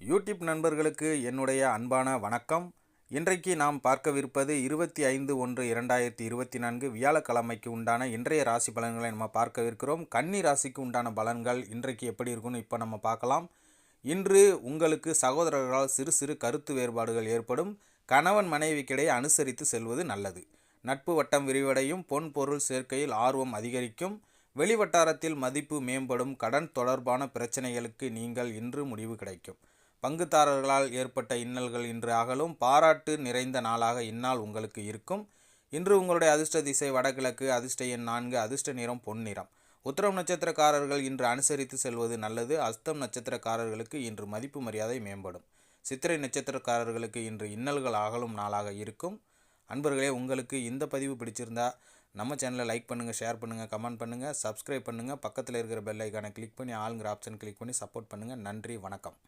YouTube நண்பர்களுக்கு என்னுடைய அன்பான வணக்கம். இன்றைக்கு நாம் பார்க்கவிருப்பது இருபத்தி ஐந்து ஒன்று இரண்டாயிரத்தி இருபத்தி நான்கு வியாழக்கிழமைக்கு உண்டான இன்றைய ராசி பலன்களை நம்ம பார்க்கவிருக்கிறோம். கன்னி ராசிக்கு உண்டான பலன்கள் இன்றைக்கு எப்படி இருக்குன்னு இப்போ நம்ம பார்க்கலாம். இன்று உங்களுக்கு சகோதரர்களால் சிறு சிறு கருத்து வேறுபாடுகள் ஏற்படும். கணவன் மனைவிக்கிடையே அனுசரித்து செல்வது நல்லது. நட்பு வட்டம் விரிவடையும். பொன் பொருள் சேர்க்கையில் ஆர்வம் அதிகரிக்கும். வெளிவட்டாரத்தில் மதிப்பு மேம்படும். கடன் தொடர்பான பிரச்சனைகளுக்கு நீங்கள் இன்று முடிவு கிடைக்கும். பங்குதாரர்களால் ஏற்பட்ட இன்னல்கள் இன்று அகலும். பாராட்டு நிறைந்த நாளாக இந்நாள் உங்களுக்கு இருக்கும். இன்று உங்களுடைய அதிர்ஷ்ட திசை வடகிழக்கு அதிர்ஷ்ட எண் நான்கு அதிர்ஷ்ட நிறம் பொன்னிறம் உத்தரம் நட்சத்திரக்காரர்கள் இன்று அனுசரித்து செல்வது நல்லது. அஸ்தம் நட்சத்திரக்காரர்களுக்கு இன்று மதிப்பு மரியாதை மேம்படும். சித்திரை நட்சத்திரக்காரர்களுக்கு இன்று இன்னல்கள் அகலும் நாளாக இருக்கும். அன்பர்களே உங்களுக்கு இந்த பதிவு பிடிச்சிருந்தா நம்ம சேனலை லைக் பண்ணுங்கள் ஷேர் பண்ணுங்கள் கமெண்ட் பண்ணுங்கள் சப்ஸ்கிரைப் பண்ணுங்கள் பக்கத்தில் இருக்கிற பெல் ஐக்கானை கிளிக் பண்ணி ஆளுங்கிற ஆப்ஷன் கிளிக் பண்ணி சப்போர்ட் பண்ணுங்கள் நன்றி வணக்கம்.